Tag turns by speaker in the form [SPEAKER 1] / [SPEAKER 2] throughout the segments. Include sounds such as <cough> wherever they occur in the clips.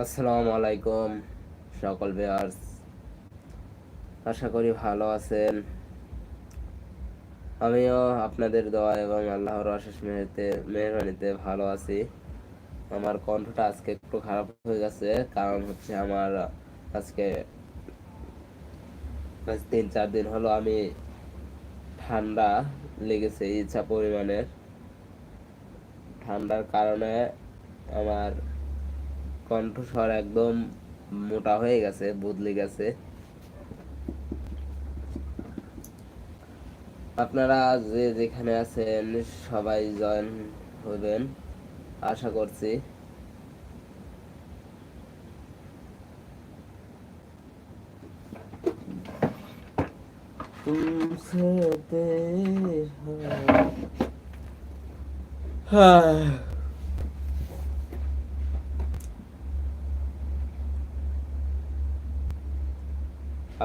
[SPEAKER 1] আসসালামু আলাইকুম, সকল বেয়ার্স আশা করি ভালো আছেন। আমিও আপনাদের দোয়া এবং আল্লাহর অশেষ মেহেরতে মেহরবানিতে ভালো আছি। আমার কণ্ঠটা আজকে একটু খারাপ হয়ে গেছে, কারণ হচ্ছে আমার আজকে তিন চার দিন হলো আমি ঠান্ডা লেগেছে ইচ্ছা পরিমাণের ঠান্ডার কারণে আমার কণ্ঠস্বর একদম মোটা হয়ে গেছে, বদলে গেছে। আপনারা যে যেখানে আছেন সবাই জয়েন হবেন, আশা করছি। হ্যাঁ।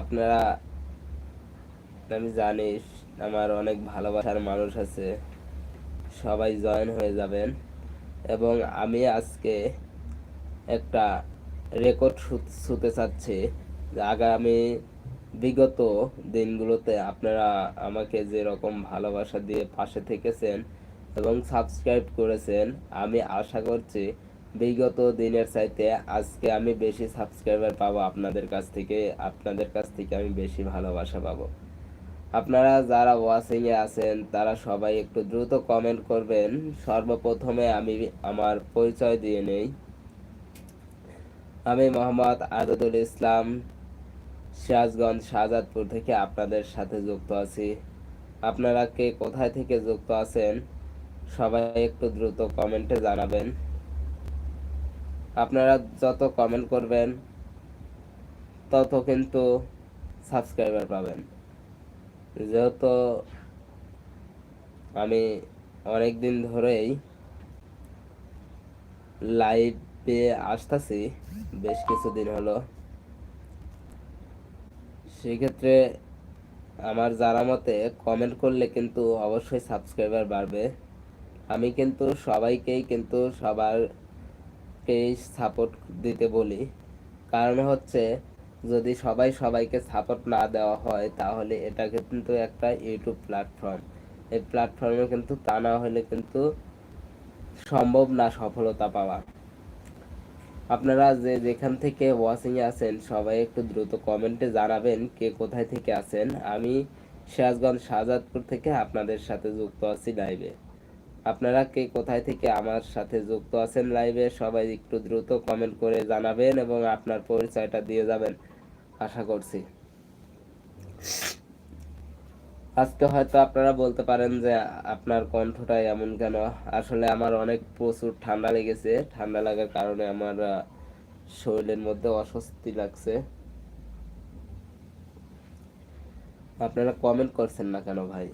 [SPEAKER 1] আপনারা আমি জানি আমার অনেক ভালোবাসার মানুষ আছে। সবাই জয়েন হয়ে যাবেন। এবং আমি আজকে একটা রেকর্ড শুতে চাচ্ছি। আগামী বিগত দিনগুলোতে আপনারা আমাকে যেরকম ভালোবাসা দিয়ে পাশে থেকেছেন এবং সাবস্ক্রাইব করেছেন, আমি আশা করছি বিগত দিনের চাইতে আজকে আমি বেশি সাবস্ক্রাইবার পাবো আপনাদের কাছ থেকে, আপনাদের কাছ থেকে আমি বেশি ভালোবাসা পাবো। আপনারা যারা ওয়াচিং এ আছেন, তারা সবাই একটু দ্রুত কমেন্ট করবেন। সর্বপ্রথমে আমি আমার পরিচয় দিয়ে নেই। আমি মোহাম্মদ আদতুল ইসলাম, সিরাজগঞ্জ শাহজাদপুর থেকে আপনাদের সাথে যুক্ত আছি। আপনারা কে কোথায় থেকে যুক্ত আছেন, সবাই একটু দ্রুত কমেন্টে জানাবেন। আপনারা যত কমেন্ট করবেন, তত কিন্তু সাবস্ক্রাইবার পাবেন। যেহেতু আমি অনেক দিন ধরেই লাইভে আসতেছি, বেশ কিছুদিন হলো। সেক্ষেত্রে আমার জানা মতে কমেন্ট করলে কিন্তু অবশ্যই সাবস্ক্রাইবার বাড়বে। আমি কিন্তু সবাইকেই কিন্তু সবার পেজ সাপোর্ট দিতে বলি। কারণ হচ্ছে, যদি সবাই সবাইকে সাপোর্ট না দেওয়া হয়, তাহলে এটা কিন্তু একটা ইউটিউব প্ল্যাটফর্ম এই প্ল্যাটফর্মে কিন্তু তা না হলে কিন্তু সম্ভব না সফলতা পাওয়া। আপনারা যে যেখান থেকে ওয়াচিংয়ে আছেন, সবাই একটু দ্রুত কমেন্টে জানাবেন কে কোথায় থেকে আছেন। আমি সিরাজগঞ্জ শাহজাদপুর থেকে আপনাদের সাথে যুক্ত আছি লাইভে আপনারা কে কোথায় থেকে আমার সাথে যুক্ত আছেন লাইভে সবাই একটু দ্রুত কমেন্ট করে জানাবেন এবং আপনার পরিচয়টা দিয়ে যাবেন, আশা করছি। আজকে হয়তো আপনারা বলতে পারেন যে আপনার কণ্ঠটা এমন কেন? আসলে আমার অনেক প্রচুর ঠান্ডা লেগেছে। ঠান্ডা লাগার কারণে আমার শরীরের মধ্যে অস্বস্তি লাগছে। আপনারা কমেন্ট করছেন না কেন ভাই?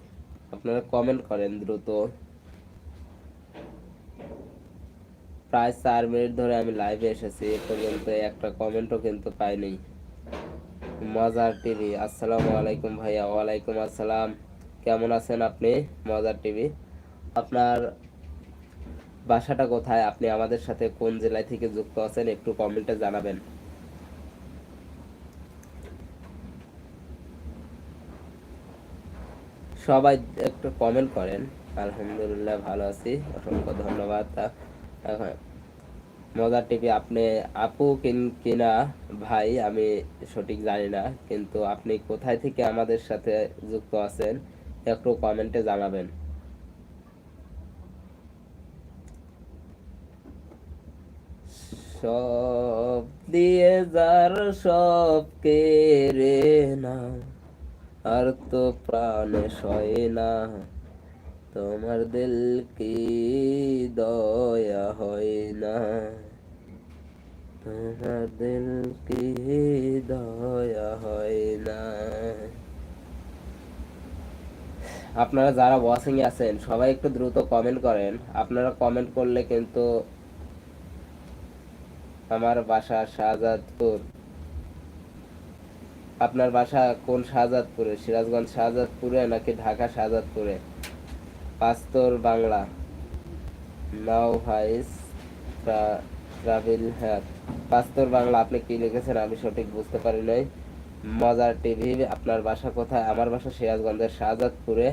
[SPEAKER 1] আপনারা কমেন্ট করেন দ্রুত। প্রায় চার মিনিট ধরে আমি লাইভে এসেছি, এ পর্যন্ত একটা কমেন্টও কিন্তু পাইনি। মজার টিভি আসসালামু আলাইকুম ভাইয়া, ওয়ালাইকুম আসসালাম। কেমন আছেন আপনি? মজার টিভি আপনার বাসাটা কোথায়? আপনি আমাদের সাথে কোন জেলায় থেকে যুক্ত আছেন? একটু কমেন্টে জানাবেন। সবাই একটু কমেন্ট করেন। আলহামদুলিল্লাহ ভালো আছি। অসংখ্য ধন্যবাদ। মজার টিভি আপনি, আপু কিনা ভাই আমি সঠিক জানি না, কিন্তু আপনি কোথায় থেকে আমাদের সাথে যুক্ত আছেন, একটু কমেন্টে জানাবেন। সব দিয়ে যার সব কেড়ে না, আর তো প্রাণে সয় না। তোমার দিল কি দয়া হয় না। তোমার দিল কি দয়া হয় না। আপনারা যারা ওয়াচিং এ আছেন, সবাই একটু দ্রুত কমেন্ট করেন। আপনারা কমেন্ট করলে কিন্তু আমার বাসা শাহজাদপুর। আপনার বাসা কোন শাহজাদপুরে? সিরাজগঞ্জ শাহজাদপুরে নাকি ঢাকা শাহজাদপুরে? পাস্তর বাংলা। নাও ভাইস ট্রাভেল হ্যাপ পাস্তর বাংলা আপনি কি লিখেছেন? আমি সঠিক বুঝতে পারি নাই। মজার টিভি, আপনার বাসা কোথায়? আমার বাসা সিরাজগঞ্জের শাহজাদপুরে।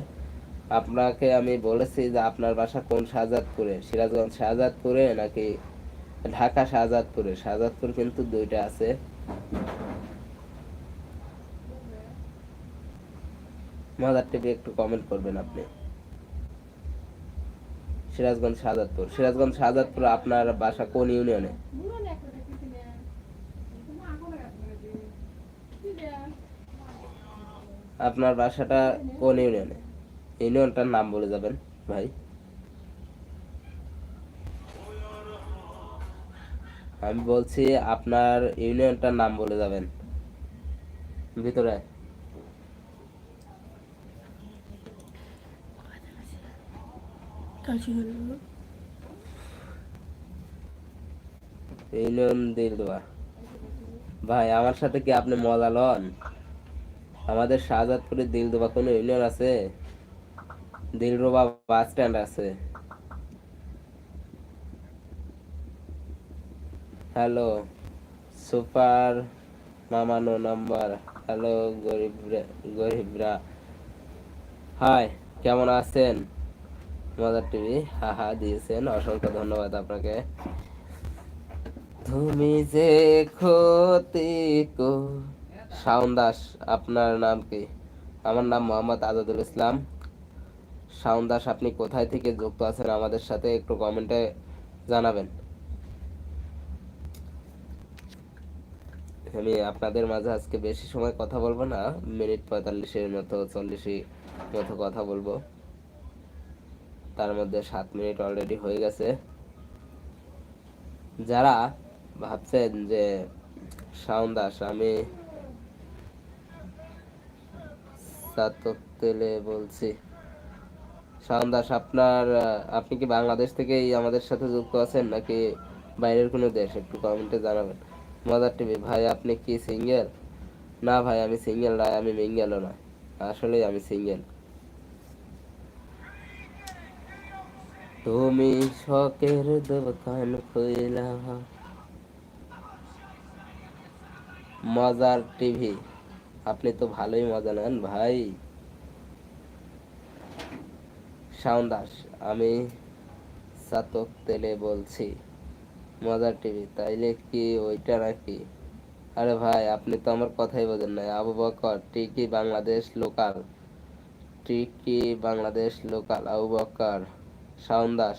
[SPEAKER 1] আপনাকে আমি বলেছি যে আপনার বাসা কোন শাহজাদপুরে? সিরাজগঞ্জ শাহজাদপুরে নাকি ঢাকা শাহজাদপুরে? শাহজাদপুর কিন্তু দুইটা আছে। মজার টিভি একটু কমেন্ট করবেন আপনি। সিরাজগঞ্জ, শাহজাদপুর। সিরাজগঞ্জ, শাহজাদপুর আপনার বাসা কোন ইউনিয়নে? আপনার বাসাটা কোন ইউনিয়নে? ইউনিয়নটার নাম বলে যাবেন, ভাই। আমি বলছি আপনার ইউনিয়নটার নাম বলে যাবেন। ভিতরে ইউনিয়ন দিলদুয়া ভাই, আমার সাথে কি আপনি মজা লন? আমাদের শাহজাদপুরে দিলদুবা কোনো ইউনিয়ন আছে? বাস স্ট্যান্ড আছে। হ্যালো, সুপার মামানো নাম্বার। হ্যালো, গরিবরা গরিবরা। হাই, কেমন আছেন? মজার টিভি, হাহা, দিয়েছেন। অসংখ্য ধন্যবাদ আপনাকে। তুমি যে ক্ষতি কো শাওন দাস, আপনার নাম কি? আমার নাম মোহাম্মদ আজাদুল ইসলাম। শাওন দাস, আপনি কোথায় থেকে যুক্ত আছেন আমাদের সাথে একটু কমেন্টে জানাবেন। আমি আপনাদের মাঝে আজকে বেশি সময় কথা বলব না, মিনিট পঁয়তাল্লিশের মতো চল্লিশই মতো কথা বলব। তার মধ্যে সাত মিনিট অলরেডি হয়ে গেছে। যারা ভাবছেন যে শাওন দাস, আমি তেলে বলছি। শাওন দাস, আপনার আপনি কি বাংলাদেশ থেকেই আমাদের সাথে যুক্ত আছেন নাকি বাইরের কোনো দেশ? একটু কমেন্টে জানাবেন। মজার টিভি ভাই, আপনি কি সিঙ্গেল না ভাই, আমি সিঙ্গেল না আমি মিঙ্গেলও না আসলেই আমি সিঙ্গেল তুমি শখের দোকান খুইলা। মজার টিভি। আপনি তো ভালোই মজা নেন ভাই। শাওন আমি সাতক তেলে বলছি, মজার টিভি, তাইলে কি ওইটা নাকি? আরে ভাই, আপনি তো আমার কথাই বোঝেন নাই। আবু বকর, টিকি বাংলাদেশ লোকাল। টিকি বাংলাদেশ লোকাল, আবু বকর। শাওন দাস।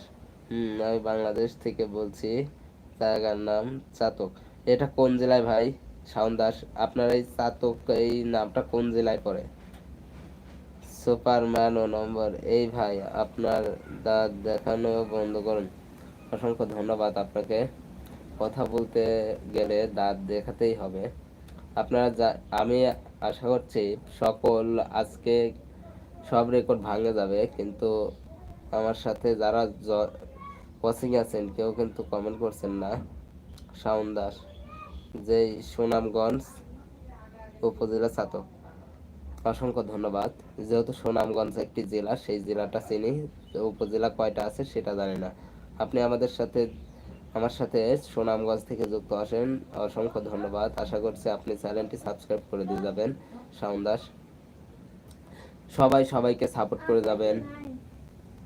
[SPEAKER 1] হুম, আমি বাংলাদেশ থেকে বলছি। জায়গার নাম চাতক। এটা কোন জেলায় ভাই? শাওন দাস, আপনার এই চাতক, এই নামটা কোন জেলায় পড়ে? সুপারম্যান ও নম্বর, এই ভাই, আপনার দাঁত দেখানো বন্ধ করুন। অসংখ্য ধন্যবাদ আপনাকে। কথা বলতে গেলে দাঁত দেখাতেই হবে। আপনারা যা, আমি আশা করছি সকল আজকে সব রেকর্ড ভাঙে যাবে, কিন্তু আমার সাথে যারা কোচিং আছেন, কেউ কিন্তু কমেন্ট করছেন না। শাওন দাস, যেই সুনামগঞ্জ উপজেলা ছাতক অসংখ্য ধন্যবাদ। যেহেতু সুনামগঞ্জ একটি জেলা, সেই জেলাটা চিনি। উপজেলা কয়টা আছে সেটা জানি না। আপনি আমাদের সাথে, আমার সাথে সুনামগঞ্জ থেকে যুক্ত আসেন। অসংখ্য ধন্যবাদ। আশা করছি আপনি চ্যানেলটি সাবস্ক্রাইব করে দিয়ে যাবেন। শাওন দাস, সবাই সবাইকে সাপোর্ট করে যাবেন।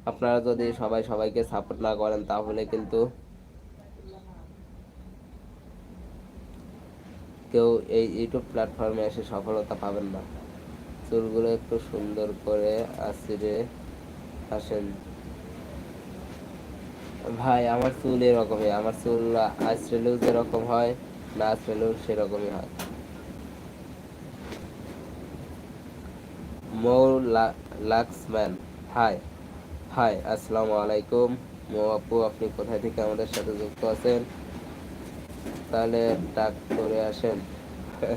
[SPEAKER 1] আপনারা যদি সবাই সবাইকে সাপোর্ট না করেন, তাহলে কিন্তু কেউ এই ইউটিউব প্ল্যাটফর্মে এসে সফলতা পাবেন না। চুলগুলো একটু সুন্দর করে আছড়ে আসেন। ভাই, আমার চুল এরকমই, আমার চুল আছড়েলেও যেরকম হয়, না আছড়েলেও সেরকমই হয়। মৌ লাক্সম্যান হাই হাই আসসালামু আলাইকুম। মৌ আপু, আপনি কোথায় থেকে আমাদের সাথে যুক্ত আছেন? তাহলে ডাক করে আসেন।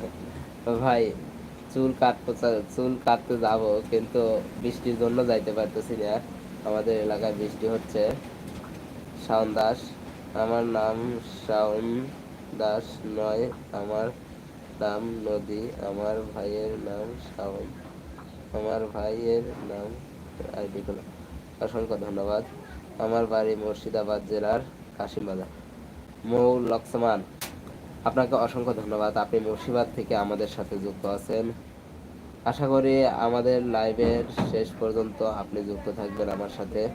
[SPEAKER 1] <laughs> ভাই, চুল কাটতে চুল কাটতে যাব, কিন্তু বৃষ্টির জন্য যাইতে পারতেছি না। আমাদের এলাকায় বৃষ্টি হচ্ছে। শাওন দাস, আমার নাম শাওন দাস নয়, আমার নাম নদী, আমার ভাইয়ের নাম শাওন। আমার ভাইয়ের নাম আইডি অসংখ্য ধন্যবাদ। আমার বাড়ি মুর্শিদাবাদ জেলার কাশিমবাজার। মৌ লক্সমান আপনাকে অসংখ্য ধন্যবাদ। আপনি মুর্শিদাবাদ থেকে আমাদের সাথে যুক্ত আছেন। আশা করি আমাদের লাইভের শেষ পর্যন্ত আপনি যুক্ত থাকবেন আমার সাথে।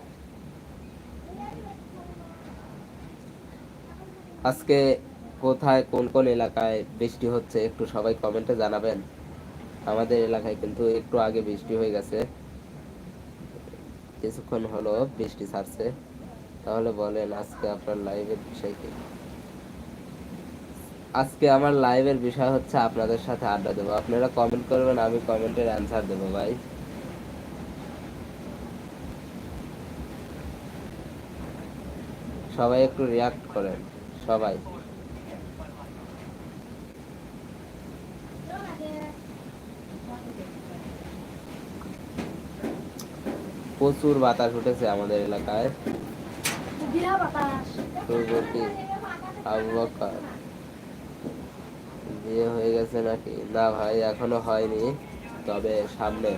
[SPEAKER 1] আজকে কোথায়, কোন কোন এলাকায় বৃষ্টি হচ্ছে একটু সবাই কমেন্টে জানাবেন। আমাদের এলাকায় কিন্তু একটু আগে বৃষ্টি হয়ে গেছে। কিছুক্ষণ হলো বৃষ্টি ছাড়ছে। তাহলে বলেন আজকে আপনার লাইভের বিষয় কি? আজকে আমার লাইভের বিষয় হচ্ছে আপনাদের সাথে আড্ডা দেবো। আপনারা কমেন্ট করবেন, আমি কমেন্টের অ্যান্সার দেবো ভাই। সবাই একটু রিয়াক্ট করেন, সবাই। প্রচুর বাতাস উঠেছে আমাদের এলাকায়। হয়ে গেছে নাকি? না ভাই, এখনও হয়নি, তবে সামনে।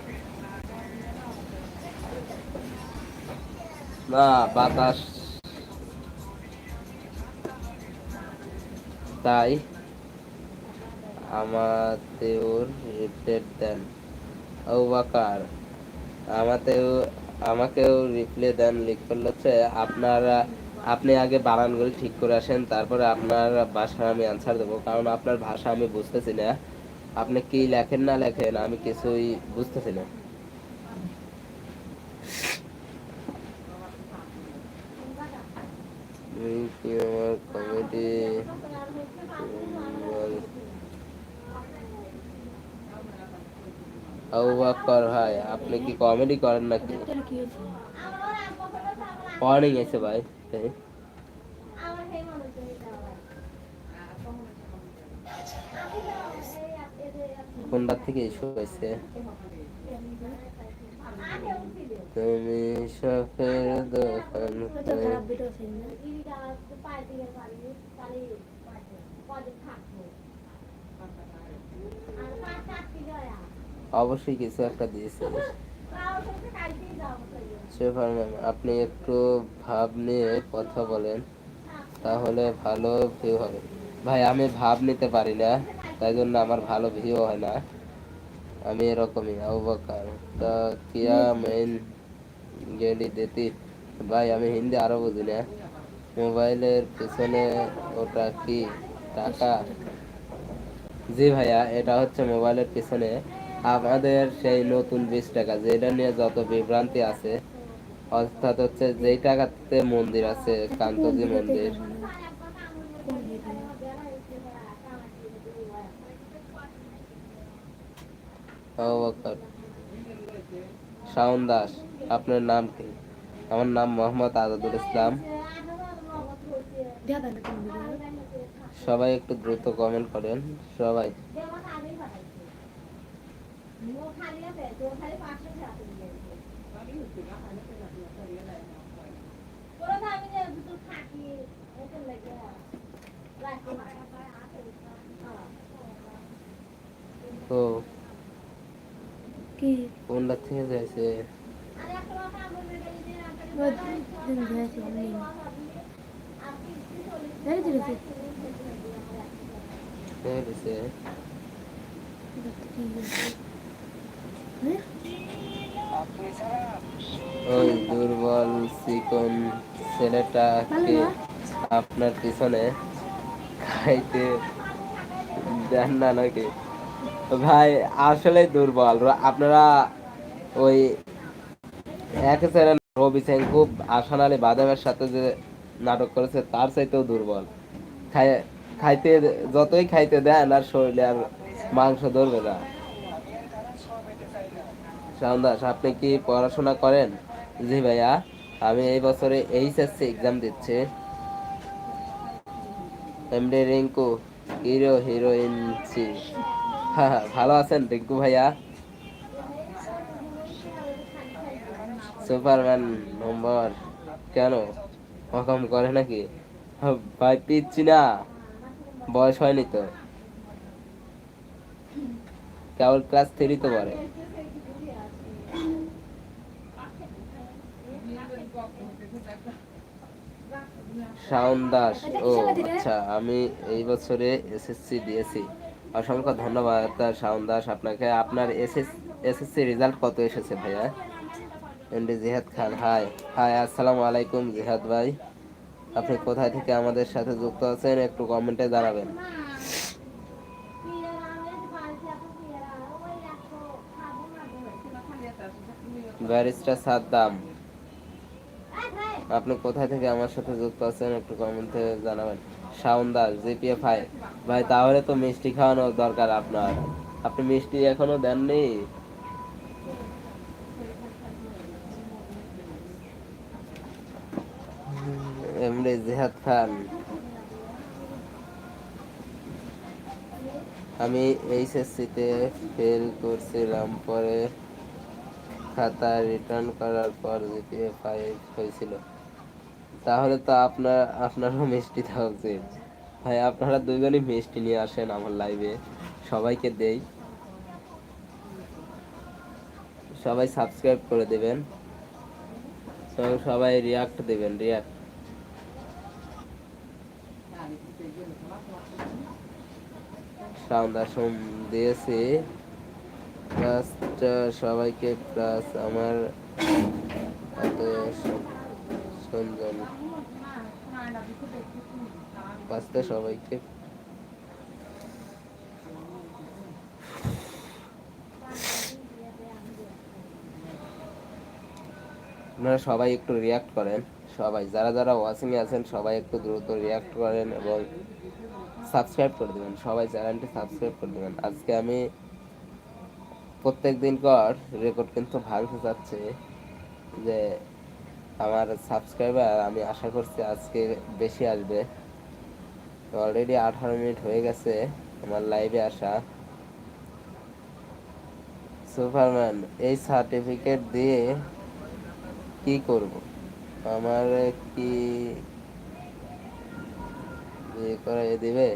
[SPEAKER 1] না, বাতাস। তাই আমাতেও রিপ্লেট দেন। আমাতেও আমাকেও রিপ্লে দেন লিখল হচ্ছে, আপনারা, আপনি আগে বানানগুলো ঠিক করে আসেন, তারপরে আপনার ভাষা আমি অ্যান্সার দেবো। কারণ আপনার ভাষা আমি বুঝতেছি না। আপনি কি লেখেন না লেখেন, আমি কিছুই বুঝতেছি না। কমেডি আবু বকর ভাই আপনি কি কমেডি করেন নাকি? ওয়ার্নিং এসে ভাই। এই, কোনটা থেকে ইস্যু হয়েছে? তুমি শখের দোকান অবশ্যই কিছু একটা দিয়েছে। শেফার ম্যাম আপনি একটু ভাব নিয়ে কথা বলেন, তাহলে ভালো ভিউ হবে। ভাই, আমি ভাব নিতে পারি না, তাই জন্য আমার ভালো ভিউ হয় না। আমি এরকমই আবুবকার তা কিয়া মেন গেলি দেতি? ভাই, আমি হিন্দি আরও বুঝি না। মোবাইলের পিছনে ওটা কি টাকা? জি ভাইয়া, এটা হচ্ছে মোবাইলের পিছনে। আমাদের সেই নতুন বিশ টাকা, যেটা নিয়ে যত বিভ্রান্তি আছে, অর্থাৎ হচ্ছে যেই টাকাতে মন্দির আছে, কান্তজি মন্দির। শাওন দাস, আপনার নাম কি? আমার নাম মোহাম্মদ আজাদুল ইসলাম। সবাই একটু দ্রুত কমেন্ট করেন, সবাই। তো
[SPEAKER 2] কি?
[SPEAKER 1] কোনটা থেকে যাইছে।
[SPEAKER 2] ধরে
[SPEAKER 1] দিছে। ওই দুর্বল চিকন ছেলেটাকে আপনার পিছনে খাইতে দেন না নাকি? ভাই আসলে দুর্বল। আপনারা ওই এক চ্যানেল রবি সিং খুব আসান আলী বাদামের সাথে যে নাটক করেছে তার চাইতেও দুর্বল। খাই খাইতে যতই খাইতে দেন আর শরীরে আর মাংস ধরবে না। শাওন দাস আপনি কি পড়াশোনা করেন? জি ভাইয়া আমি এই বছরে এইচএসসি এক্সাম দিচ্ছি। এমডি রিঙ্কু হিরো হিরোইন সি হ্যাঁ ভালো আছেন রিঙ্কু ভাইয়া? সুপারম্যান নম্বর কেন? হকম করে নাকি? হ্যাঁ, ভাই পিচ্ছি না বয়স হয়নি তো। কেবল ক্লাস থ্রি তো পড়ে। শাওন দাস। ও আচ্ছা আমি এই বছরে এসএসসি দিয়েছি অসংখ্য ধন্যবাদ, শাওন দাস আপনাকে। আপনার এসএস এসএসসি রেজাল্ট কত এসেছে ভাইয়া? জিহাদ খান হাই হাই আসসালামু আলাইকুম জিহাদ ভাই। আপনি কোথায় থেকে আমাদের সাথে যুক্ত আছেন একটু কমেন্টে জানাবেন। ব্যারিস্টার সাদ্দাম। আপনি কোথায় থেকে আমার সাথে যুক্ত আছেন একটু কমেন্টে জানাবেন। শাওন দাস জিপিএ ফাইভ ভাই, তাহলে তো মিষ্টি খাওয়ানোর দরকার আপনার। আপনি মিষ্টি এখনও দেননি? এমনি জিহাদ খান। আমি এইচএসসিতে ফেল করছিলাম, পরে খাতা রিটার্ন করার পর জিপিএ ফাইভ হয়েছিল। তাহলে তো আপনার, আপনারও মিষ্টি দেওয়া উচিত। ভাই, আপনারা দুজনই মিষ্টি নিয়ে আসেন আমার লাইভে সবাইকে দেই। সবাই সাবস্ক্রাইব করে দেবেন। সবাই রিয়াক্ট দেবেন রিয়াক্ট সাউন্ড দিয়েছি। প্লাসটা সবাইকে প্লাস আমার, এত সঞ্জন পাঁচটা সবাইকে। আপনারা সবাই একটু রিয়াক্ট করেন। সবাই, যারা যারা ওয়াচিং এ আছেন, সবাই একটু দ্রুত রিয়াক্ট করেন এবং সাবস্ক্রাইব করে দেবেন। সবাই চ্যানেলটি সাবস্ক্রাইব করে দেবেন। আজকে আমি প্রত্যেক দিন কর রেকর্ড কিন্তু ভালো যাচ্ছে যে আমার সাবস্ক্রাইবার আমি আশা করছি আজকে বেশি আসবে। অলরেডি আঠারো মিনিট হয়ে গেছে আমার লাইভে আসা। সুপারম্যান এই সার্টিফিকেট দিয়ে কি করব? আমার কি ইয়ে করে দিবে?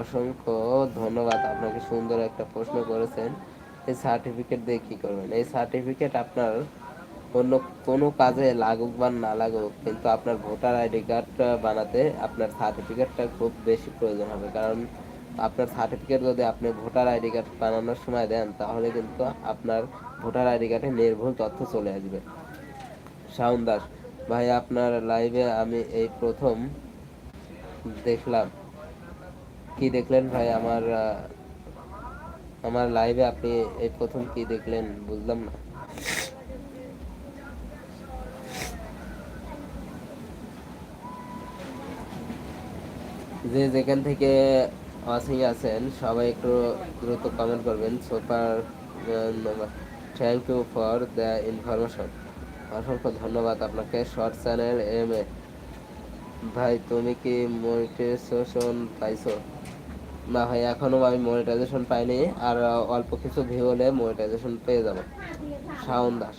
[SPEAKER 1] অসংখ্য ধন্যবাদ, আপনাকে সুন্দর একটা প্রশ্ন করেছেন। এই সার্টিফিকেট দিয়ে কি করবেন? এই সার্টিফিকেট আপনার অন্য কোনো কাজে লাগুক বা না লাগুক, কিন্তু আপনার ভোটার আইডি কার্ড বানাতে আপনার সার্টিফিকেটটা খুব বেশি প্রয়োজন হবে। কারণ আপনার সার্টিফিকেট যদি আপনি ভোটার আইডি কার্ড বানানোর সময় দেন, তাহলে কিন্তু আপনার ভোটার আইডি কার্ডে নির্ভুল তথ্য চলে আসবে। শাওন দাস, ভাই আপনার লাইভে আমি এই প্রথম দেখলাম। কি দেখলেন ভাই? আমার আমার লাইভে আপনি এই প্রথম কি দেখলেন? বুঝলাম না। যে যেখান থেকে ওয়াচিং আছেন, সবাই একটু দ্রুত কমেন্ট করবেন। Super thank you for the information অসংখ্য ধন্যবাদ আপনাকে। শর্ট চ্যানেল এম এ ভাই, তুমি কি মনিটাইজেশন পাইছো? না ভাই, এখনও আমি মনিটাইজেশন পাইনি। আর অল্প কিছু ভিউ হলে মনিটাইজেশন পেয়ে যাব। শাওন দাস।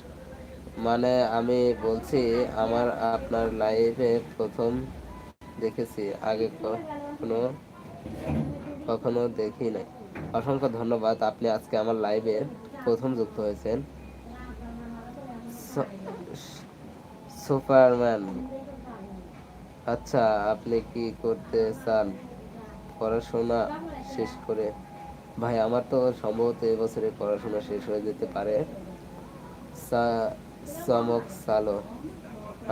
[SPEAKER 1] মানে আমি বলছি, আমার আপনার লাইফে প্রথম দেখেছি, আগে কখনো কখনো দেখি নাই। অসংখ্য ধন্যবাদ, আপনি আজকে আমার লাইভে প্রথম যুক্ত হয়েছেন। সুপারম্যান আচ্ছা আপনি কি করতে চান? পড়াশোনা শেষ করে ভাই, আমার তো সম্ভবত এবছরে পড়াশোনা শেষ হয়ে যেতে পারে। চমক সালো।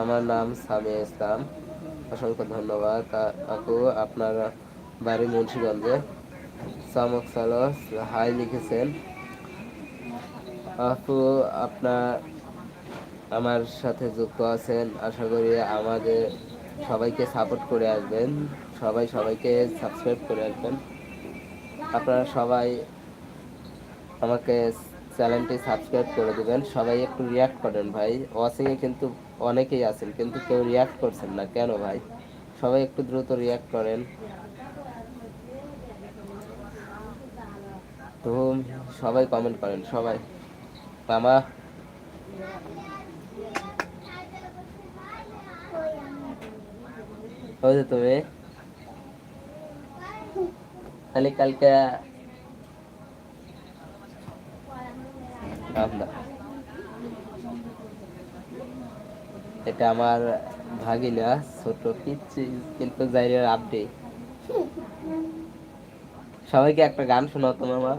[SPEAKER 1] আমার নাম সামিয়া ইসলাম। অসংখ্য ধন্যবাদ। আপু, আপনার বাড়ি মুন্সিগঞ্জে। চমক সালো হাই লিখেছেন। আপু আপনার আমার সাথে যুক্ত আছেন। আশা করি আমাদের সবাইকে সাপোর্ট করে আসবেন। সবাই সবাইকে সাবস্ক্রাইব করে আসবেন। আপনারা সবাই আমাকে চ্যানেলটি সাবস্ক্রাইব করে দিবেন। সবাই একটু রিয়াক্ট করেন ভাই। ওয়াচিংয়ে কিন্তু অনেকেই আছেন, কিন্তু কেউ রিয়াক্ট করছেন না। কেন ভাই? সবাই একটু দ্রুত রিয়াক্ট করেন। তো সবাই কমেন্ট করেন, সবাই। মামা। ওই যে তুমি। তাহলে কালকে এটা আমার ভাগিনা ছোট পিচ্ছি কিন্তু জাইরের আপডেট সবাইকে একটা গান শোনাও তো মামা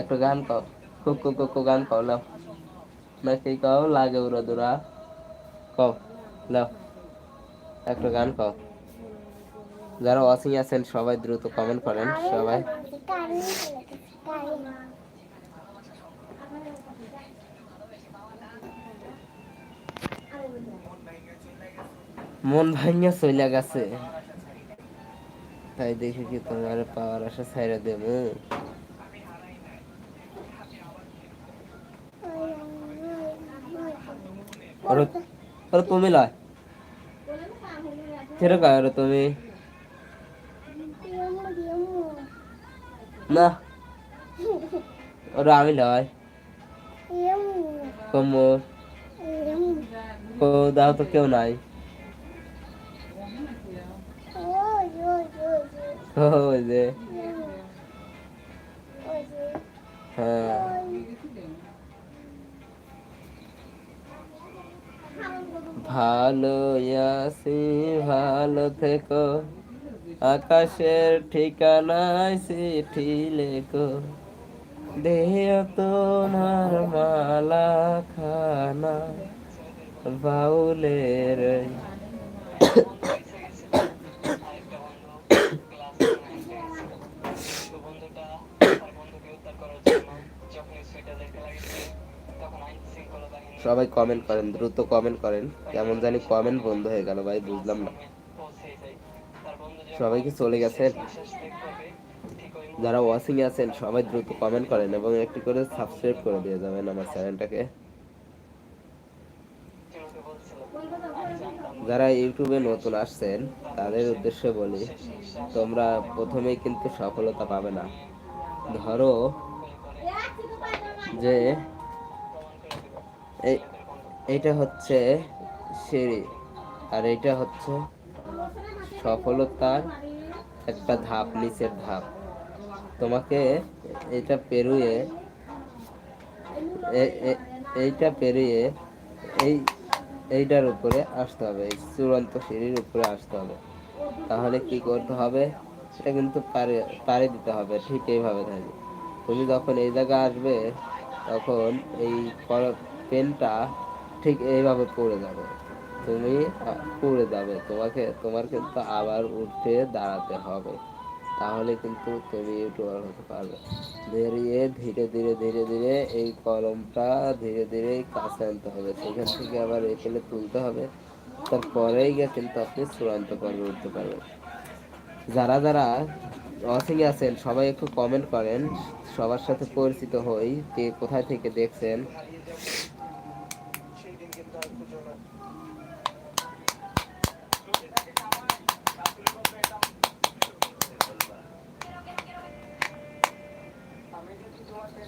[SPEAKER 1] একটা গান কও। খুব খুব গান কও, লাও। নাকি কও, লাগে উড়া দুরা। কও, লাও। একটা গান কও। যারা ওয়াচিং আছেন, সবাই দ্রুত কমেন্ট করেন, সবাই। মন ভাঙিয়া চইলা গেছে। তাই দেখি কি তোমার পাওয়ার আশা ছাইরা দেবো ওরে তুমি লয়। ছেড়ে কয় ওরে তুমি? না। ওরে আমি লয়। কমো কো, দাও তো কেউ নাই। হ্যাঁ। ভালো আছি ভালো থেকো। আকাশের ঠিকানায় চিঠি লেখো। দেহ তোমার মালা খানা বাউলের সবাই কমেন্ট করেন, দ্রুত কমেন্ট করেন, কেমন জানি কমেন্ট বন্ধ হয়ে গেল ভাই, বুঝলাম না। সবাই কি চলে গেছেন। যারা ওয়াচিং আছেন, সবাই দ্রুত কমেন্ট করেন এবং একটি করে সাবস্ক্রাইব করে দিয়ে যাবেন আমার চ্যানেলটাকে যারা ইউটিউবে নতুন আসছেন, তাদের উদ্দেশ্যে বলি, তোমরা প্রথমেই কিন্তু সফলতা পাবে না। ধরো যে এইটা হচ্ছে সিঁড়ি, আর এটা হচ্ছে সফলতার একটা ধাপ, নিচের ধাপ। তোমাকে এটা পেরুয়ে এইটা পেরিয়ে এই, এইটার উপরে আসতে হবে, এই চূড়ান্ত সিঁড়ির উপরে আসতে হবে। তাহলে কি করতে হবে? সেটা কিন্তু পারে পারে দিতে হবে, ঠিক এইভাবে থাকবে। তুমি যখন এই জায়গায় আসবে, তখন এই পেনটা ঠিক এইভাবে পড়ে যাবে। তুমি পড়ে যাবে। তোমাকে, তোমার কিন্তু আবার উঠে দাঁড়াতে হবে। তাহলে কিন্তু তুমি ইউটিউবার হতে পারবে। বেরিয়ে ধীরে ধীরে ধীরে ধীরে এই কলমটা ধীরে ধীরে কাছে আনতে হবে। সেখান থেকে আবার এখানে তুলতে হবে। তারপরেই গিয়ে কিন্তু আপনি চূড়ান্ত পর্বে উঠতে পারবেন। যারা যারা ওয়াচিং আছেন, সবাই একটু কমেন্ট করেন। সবার সাথে পরিচিত হই, কে কোথায় থেকে দেখছেন।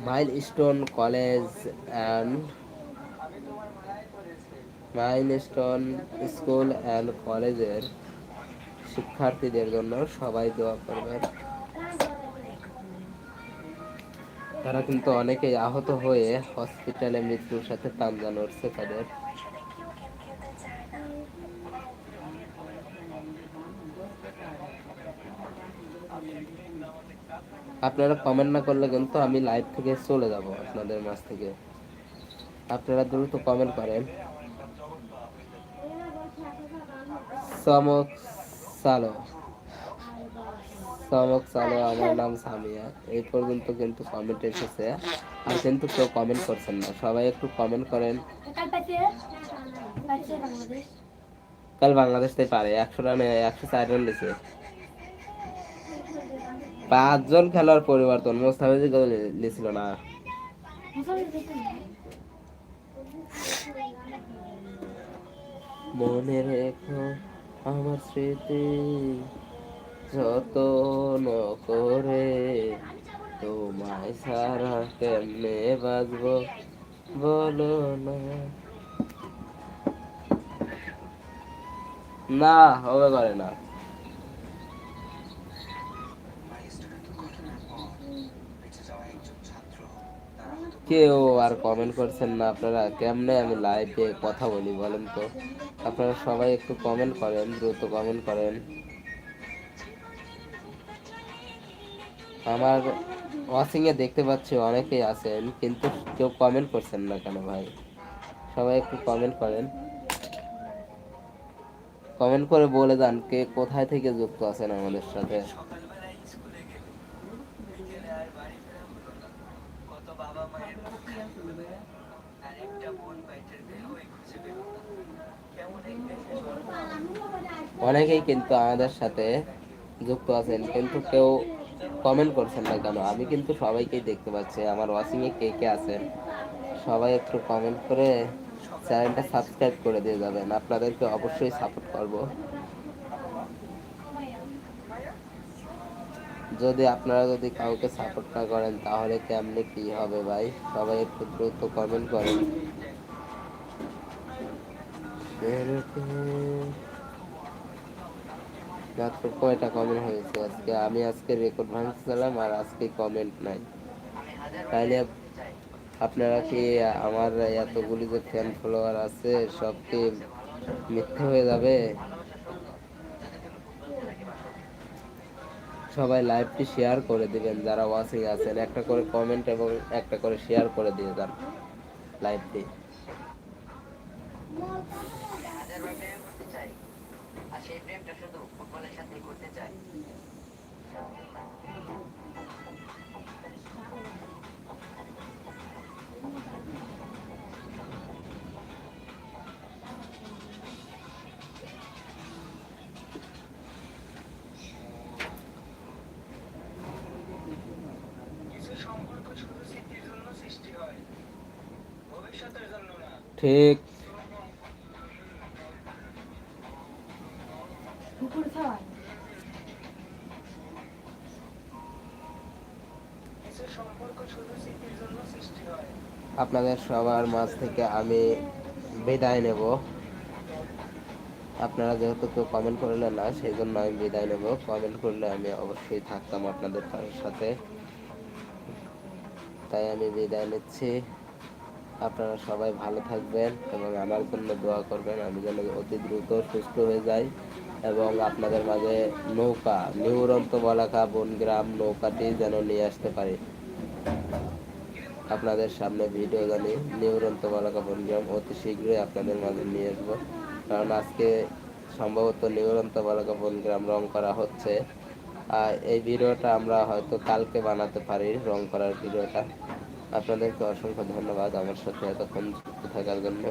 [SPEAKER 1] Milestone college and milestone school and কলেজের শিক্ষার্থীদের জন্য সবাই দোয়া করবেন। তারা কিন্তু অনেকেই আহত হয়ে হসপিটালে মৃত্যুর সাথে তামজান উঠছে তাদের। আপনারা কমেন্ট না করলে কিন্তু আমি লাইভ থেকে চলে যাব আপনাদের মাঝ থেকে। আপনারা দ্রুত কমেন্ট করেন। চমক চালো আমার নাম সামিয়া। এই পর্যন্ত কিন্তু কমেন্ট এসেছে। আর কিন্তু কেউ কমেন্ট করছেন না। সবাই একটু কমেন্ট করেন। কাল বাংলাদেশ তাই পারে। একশো রানে একশো চার রান দিছে পাঁচজন খেলার পরিবর্তন। মোস্তাফিজ গোল নিয়েছিল না। মনে রেখো আমার স্মৃতি যতন করে তোমায় সারা কেমনে বাজবো বলো না। না হবে করে না। কেউ আর কমেন্ট করছেন না, আপনারা কেমনে আমি লাইভে কথা বলি বলেন তো? আপনারা সবাই একটু কমেন্ট করেন, দ্রুত কমেন্ট করেন। আমার ওয়াচিং এ দেখতে পাচ্ছি অনেকেই আছেন, কিন্তু কেউ কমেন্ট করছেন না কেন ভাই? সবাই একটু কমেন্ট করেন। কমেন্ট করে বলে দেন কে কোথায় থেকে যুক্ত আছেন আমাদের সাথে। অনেকেই কিন্তু আমাদের সাথে যুক্ত আছেন, কিন্তু কেউ কমেন্ট করছেন না কেন? আমি কিন্তু সবাইকেই দেখতে পাচ্ছি। আমার ওয়াচিং এ কে কে আছেন? সবাই একটু কমেন্ট করে চ্যানেলটা সাবস্ক্রাইব করে দিয়ে যাবেন। আপনাদেরকে অবশ্যই সাপোর্ট করব। যদি আপনারা যদি কাউকে সাপোর্ট না করেন, তাহলে কেমনে কি হবে ভাই? সবাই একটু দ্রুত কমেন্ট করেন। মাত্র কয়টা কমেন্ট হয়েছে আজকে? আমি আজকে রেকর্ড ভাঙছিলাম আর আজকে কমেন্ট নাই। তাইলে আপনারা কি আমার এতগুলি যে ফ্যান ফলোয়ার আছে, সব কি মিথ্যে হয়ে যাবে? সবাই লাইভটি শেয়ার করে দিবেন, যারা ওয়াচিং আছেন, একটা করে কমেন্ট এবং একটা করে শেয়ার করে দিয়ে যান লাইভটি
[SPEAKER 3] সেই প্রেমটা শুধু ফুটবলের করতে চাই
[SPEAKER 4] হয়।
[SPEAKER 1] আপনাদের সবার মাঝ থেকে আমি বিদায় নেব। আপনারা যেহেতু কেউ কমেন্ট করলেন না সেই জন্য আমি বিদায় নেব। কমেন্ট করলে আমি অবশ্যই থাকতাম আপনাদের সাথে। তাই আমি বিদায় নিচ্ছি। আপনারা সবাই ভালো থাকবেন এবং আমার জন্য দোয়া করবেন, আমি যেন অতি দ্রুত সুস্থ হয়ে যাই এবং আপনাদের মাঝে নৌকা, নিউরন্ত বলাকা বনগ্রাম নৌকাটি যেন নিয়ে আসতে পারি। আপনাদের সামনে ভিডিও জানি, নিউরন্ত বলাকা বনগ্রাম অতি শীঘ্রই আপনাদের মাঝে নিয়ে আসব। কারণ আজকে সম্ভবত নিউরন্ত বলাকা বনগ্রাম রং করা হচ্ছে। আর এই ভিডিওটা আমরা হয়তো কালকে বানাতে পারি, রং করার ভিডিওটা। আপনাদেরকে অসংখ্য ধন্যবাদ। আমার সাথে এতক্ষণ যুক্ত থাকার জন্য।